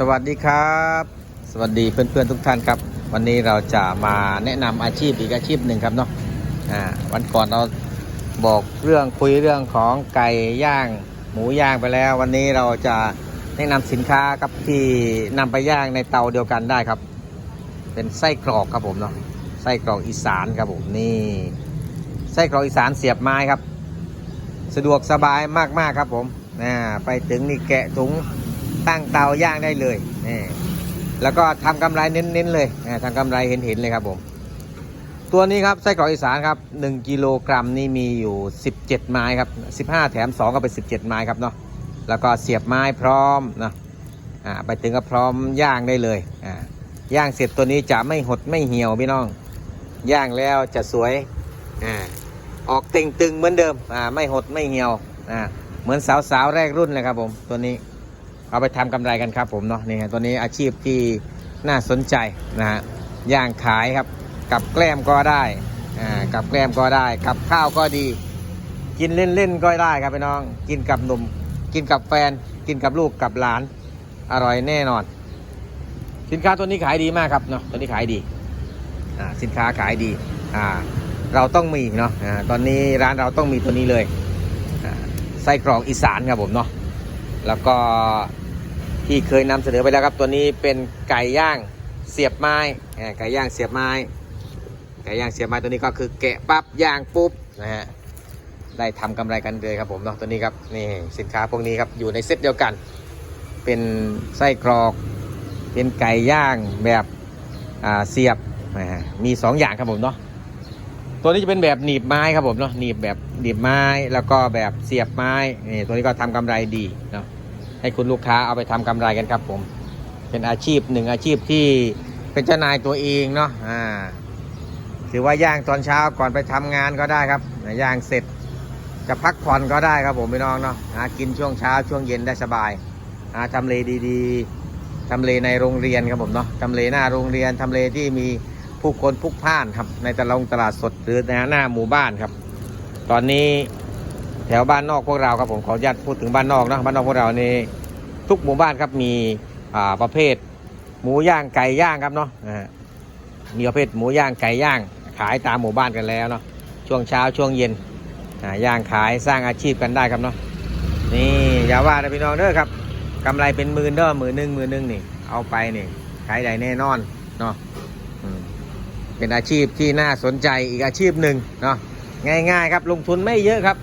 สวัสดีครับ สวัสดีเพื่อนๆทุกท่านครับ วันนี้เราจะมาแนะนำอาชีพอีกอาชีพหนึ่งครับเนาะอ่าวันก่อนเราบอกเรื่องคุยเรื่องของไก่ย่าง หมูย่างไปแล้ว วันนี้เราจะแนะนำสินค้าครับที่นำไปย่างในเตาเดียวกันได้ครับ เป็นไส้กรอกครับผมเนาะไส้กรอกอีสานครับผมนี่ไส้กรอกอีสานเสียบไม้ครับ สะดวกสบายมากๆครับผมนะไปถึงนี่แกะถุง ตั้งเตาย่างได้เลยนี่แล้วก็ทำกำไรเน้นๆเลยนะทำกำไรเห็นๆเลยครับผม ตัวนี้ครับไส้กรอกอีสานครับ1กิโลกรัมนี่มีอยู่ 17 ไม้ครับ 15 แถม 2 ก็เป็น 17 ไม้ครับเนาะแล้วก็เสียบไม้พร้อมนะอ่าไปถึงก็พร้อมย่างได้เลยอ่าย่างเสร็จตัวนี้จะไม่หดไม่เหี่ยวพี่น้อง ย่างแล้วจะสวยอ่าออกเต่งตึงเหมือนเดิมอ่าไม่หดไม่เหี่ยวอ่าเหมือนสาวๆแรกรุ่นเลยครับผมตัวนี้ เอาไปทำกำไรกันครับผมเนาะนี่ฮะตัวนี้อาชีพที่น่าสนใจนะฮะย่างขายครับกับแกล้มก็ได้อ่ากับแกล้มก็ได้กับข้าวก็ดี กินเล่นๆก็ได้ครับพี่น้อง กินกับหนุ่ม กินกับแฟน กินกับลูกกับหลานอร่อยแน่นอน สินค้าตัวนี้ขายดีมากครับเนาะตัวนี้ขายดีอ่าสินค้าขายดีอ่าเราต้องมีเนาะอ่าตอนนี้ร้านเราต้องมีตัวนี้เลยอ่าไส้กรอกอีสานครับผมเนาะ แล้วก็ที่เคยนำเสนอไปแล้วครับ ตัวนี้เป็นไก่ย่างเสียบไม้ไก่ย่างเสียบไม้ ไก่ย่างเสียบไม้ตัวนี้ก็คือแกะปั๊บย่างปุ๊บนะฮะได้ทำกำไรกันเลยครับผมเนาะตัวนี้ครับนี่สินค้าพวกนี้ครับอยู่ในเซตเดียวกัน เป็นไส้กรอก เป็นไก่ย่างแบบเสียบมีสองอย่างครับผมเนาะ ตัวนี้จะเป็นแบบหนีบไม้ครับผมเนาะหนีบแบบหนีบไม้แล้วก็แบบเสียบไม้นี่ตัวนี้ก็ทำกำไรดีเนาะให้คุณลูกค้าเอาไปทำกำไรกันครับผม เป็นอาชีพหนึ่งอาชีพที่เป็นเจ้านายตัวเองเนาะอ่าถือว่าย่างตอนเช้าก่อนไปทำงานก็ได้ครับย่างเสร็จจะพักผ่อนก็ได้ครับผมพี่น้องเนาะหากินช่วงเช้าช่วงเย็นได้สบายหาทำเลดีๆทำเลในโรงเรียนครับผมเนาะทำเลหน้าโรงเรียนทำเลที่มี ผู้คนพลุกพล่านครับ ในตลาดตลาดสดหรือในหน้าหมู่บ้านครับ ตอนนี้แถวบ้านนอกพวกเราครับผมขออนุญาตพูดถึงบ้านนอกนะบ้านนอกพวกเรานี่ทุกหมู่บ้านครับมีอาประเภทหมูย่างไก่ย่างครับเนาะมีประเภทหมูย่างไก่ย่าง ขายตามหมู่บ้านกันแล้วเนาะช่วงเช้าช่วงเย็นย่างขายสร้างอาชีพกันได้ครับเนาะนี่อย่าว่านะพี่น้องเด้อครับกำไรเป็นหมื่นเด้อหมื่นหนึ่งหมื่นหนึ่งนี่เอาไปนี่ขายได้แน่นอนเนาะ เป็นอาชีพที่น่าสนใจอีกอาชีพหนึ่งเนาะง่ายๆครับลงทุนไม่เยอะครับ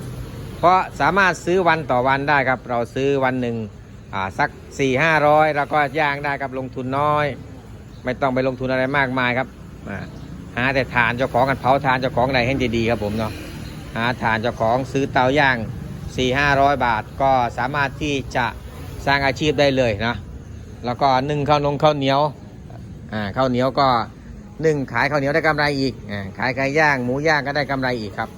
เพราะสามารถซื้อวันต่อวันได้ครับ เราซื้อวันหนึ่งอ่าสัก4ี่ห้าร้อยแล้วก็ย่างได้ครับลงทุนน้อย ไม่ต้องไปลงทุนอะไรมากมายครับหาแต่ทานเจ้าของกันเผาทานเจ้าของไหนให้ดีๆครับผมเนาะหาทานเจ้าของซื้อเตาย่าง4ี่ห้าร้อยบาท ก็สามารถที่จะสร้างอาชีพได้เลยนะแล้วก็นึ่งข้าวนงข้าวเหนียวอ่าข้าวเหนียวก็ หนึ่งขายข้าวเหนียวได้กำไรอีกอขายไก่ย่างหมูย่างก็ได้กำไรอีกครับ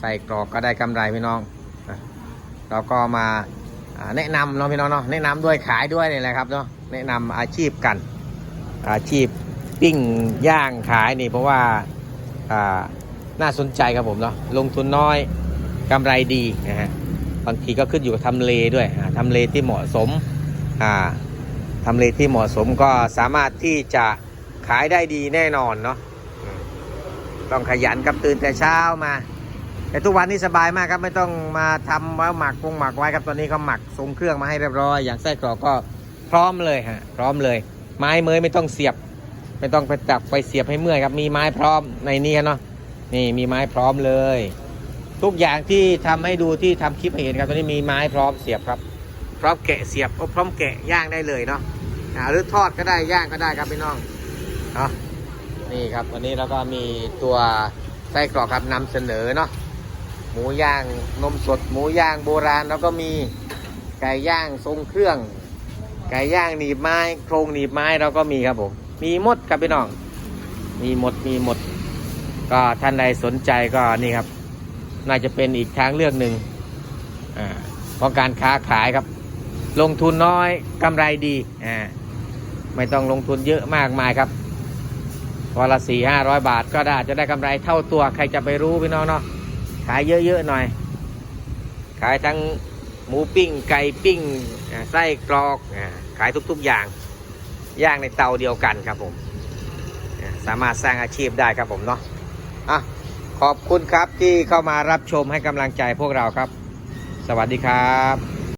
ใส่กรอกก็ได้กำไรพี่น้องเราก็มาแนะนำเนาะพี่น้องเนาะแนะนำด้วยขายด้วยนี่แหละครับเนาะแนะนำอาชีพกัน อาชีพปิ้งย่างขายนี่เพราะว่าน่าสนใจครับผมเนาะลงทุนน้อยกำไรดีนะฮะบางทีก็ขึ้นอยู่กับทำเลด้วยอ่าทำเลที่เหมาะสมอ่าทำเลที่เหมาะสมก็สามารถที่จะ ขายได้ดีแน่นอนเนาะอืมต้องขยันกับตื่นแต่เช้ามา แต่ทุกวันนี้สบายมากครับไม่ต้องมาทำไว้หมักปรุงหมักไว้ครับตอนนี้เขาหมักทรงเครื่องมาให้เรียบร้อย อย่างไส้กรอกก็พร้อมเลยฮะพร้อมเลย ไม้เมยไม่ต้องเสียบ ไม่ต้องไปจับไปเสียบให้เมื่อยครับมีไม้พร้อมในนี้ครับเนาะนี่มีไม้พร้อมเลย ทุกอย่างที่ทำให้ดูที่ทำคลิปให้เห็นครับตอนนี้มีไม้พร้อมเสียบครับ พร้อมแกะเสียบก็พร้อมแกะย่างได้เลยเนาะอ่าหรือทอดก็ได้ย่างก็ได้ครับพี่น้อง เนาะนี่ครับวันนี้เราก็มีตัวไส้กรอกครับนำเสนอเนาะหมูย่างนมสด หมูย่างโบราณแล้วก็มีไก่ย่างทรงเครื่อง ไก่ย่างหนีบไม้โครงหนีบไม้เราก็มีครับผมมีหมดครับพี่น้อง มีหมดมีหมด ก็ท่านใดสนใจก็นี่ครับ น่าจะเป็นอีกทางเลือกหนึ่งอ่าเพราะการค้าขายครับ ลงทุนน้อยกำไรดีอ่าไม่ต้องลงทุนเยอะมากมายครับ วันละสี่ห้าร้อยบาทก็ได้จะได้กำไรเท่าตัวใครจะไปรู้พี่น้องเนาะขายเยอะๆหน่อย ขายทั้งหมูปิ้ง ไก่ปิ้งไส้กรอกขายทุกๆอย่างย่างในเตาเดียวกันครับผมสามารถสร้างอาชีพได้ครับผมเนาะอะขอบคุณครับที่เข้ามารับชมให้กำลังใจพวกเราครับ สวัสดีครับ